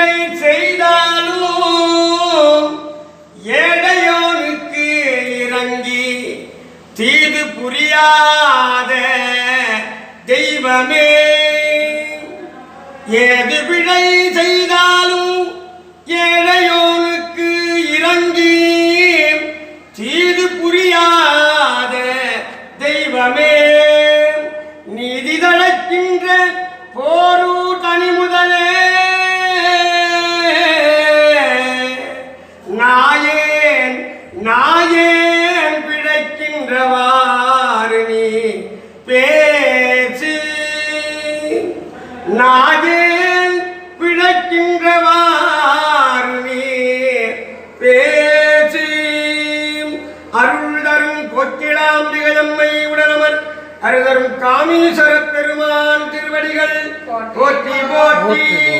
பிழை செய்தாலும் ஏழையோனுக்கு இறங்கி தீது புரியாத தெய்வமே. ஏது பிழை செய்தாலும் ஏழையோனுக்கு இறங்கி தீது புரியாத தெய்வமே. நீதி தளக்கின்ற போர் நாயேன் பிழைக்கின்றவாறு நீ பேச்சு. நாயேன் பிழைக்கின்றவாறு நீ பேச்சு. அருள் தரும் கொத்திடாம்பிகதம்மை உடனமர் அருதரும் காமீஸ்வர பெருமான் திருவடிகள். போற்றி போற்றி.